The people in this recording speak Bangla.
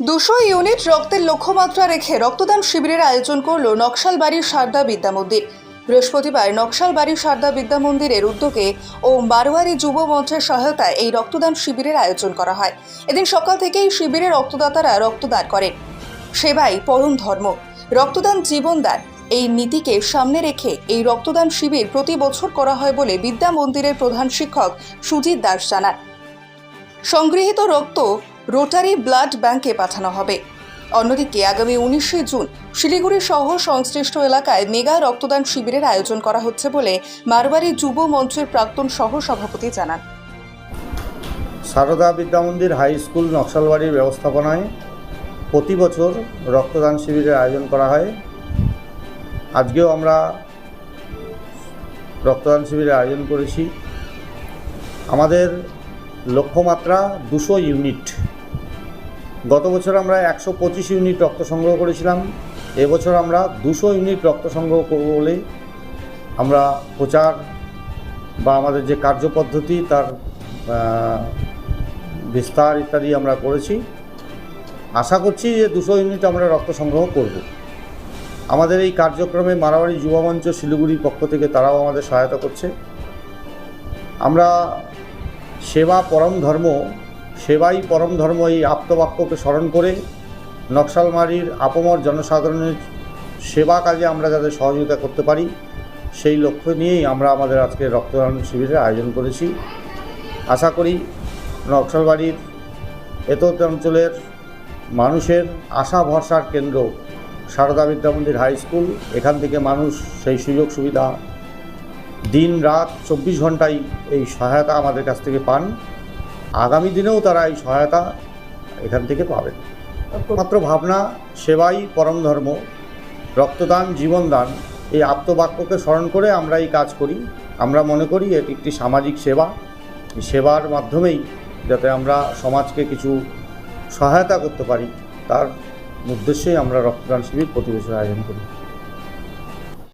দুশো ইউনিট রক্তের লক্ষ্যমাত্রা রেখে রক্তদান শিবিরের আয়োজন করল নকশালবাড়ির সারদা বিদ্যা মন্দির। বৃহস্পতিবার নকশালবাড়ির সারদা বিদ্যা মন্দিরের উদ্যোগে ও বারোয়ারি যুব মঞ্চের সহায়তায় এই রক্তদান শিবিরের আয়োজন করা হয়। এদিন সকাল থেকেই শিবিরের রক্তদাতারা রক্তদান করেন। সেবাই পরম ধর্ম। রক্তদান জীবনদান এই নীতিকে সামনে রেখে এই রক্তদান শিবির প্রতি বছর করা হয় বলে বিদ্যা মন্দিরের প্রধান শিক্ষক সুজিত দাস জানান। সংগৃহীত রক্ত রোটারি ব্লাড ব্যাংকে পাঠানো হবে। অন্যদিকে আগামী উনিশে জুন শিলিগুড়ি সহ সংশ্লিষ্ট এলাকায় মেগা রক্তদান শিবিরের আয়োজন করা হচ্ছে বলে মারবাড়ি যুব মঞ্চের প্রাক্তন সহ সভাপতি জানান। সারদা বিদ্যা মন্দির হাই স্কুল নকশালবাড়ির ব্যবস্থাপনায় প্রতি বছর রক্তদান শিবিরের আয়োজন করা হয়। আজকেও আমরা রক্তদান শিবিরের আয়োজন করেছি। আমাদের লক্ষ্যমাত্রা দুশো ইউনিট। গত বছর আমরা একশো পঁচিশ ইউনিট রক্ত সংগ্রহ করেছিলাম। এবছর আমরা দুশো ইউনিট রক্ত সংগ্রহ করব বলে আমরা প্রচার বা আমাদের যে কার্যপদ্ধতি তার বিস্তার ইত্যাদি আমরা করেছি। আশা করছি যে দুশো ইউনিট আমরা রক্ত সংগ্রহ করব। আমাদের এই কার্যক্রমে মারাবাড়ি যুব মঞ্চ শিলিগুড়ির পক্ষ থেকে তারাও আমাদের সহায়তা করছে। আমরা সেবা পরম ধর্ম সেবাই পরম ধর্ম এই আপ্তবাক্যকে স্মরণ করে নকশালমারির আপমর জনসাধারণের সেবা কাজে আমরা যাতে সহযোগিতা করতে পারি, সেই লক্ষ্য নিয়েই আমরা আমাদের আজকে রক্তদান শিবিরের আয়োজন করেছি। আশা করি নকশালবাড়ির এতত অঞ্চলের মানুষের আশা ভরসার কেন্দ্র সারদা বিদ্যা মন্দির হাই স্কুল, এখান থেকে মানুষ সেই সুযোগ সুবিধা দিন রাত চব্বিশ ঘন্টাই এই সহায়তা আমাদের কাছ থেকে পান। আগামী দিনেও তারা এই সহায়তা এখান থেকে পাবেন। মাত্র ভাবনা, সেবাই পরম ধর্ম, রক্তদান, জীবনদান। এই আপ্তবাক্যকে স্মরণ করে আমরা এই কাজ করি। আমরা মনে করি এটি একটি সামাজিক সেবা। সেবার মাধ্যমেই যাতে আমরা সমাজকে কিছু সহায়তা করতে পারি, তার উদ্দেশ্যেই আমরা রক্তদান শিবির প্রতি আয়োজন করি।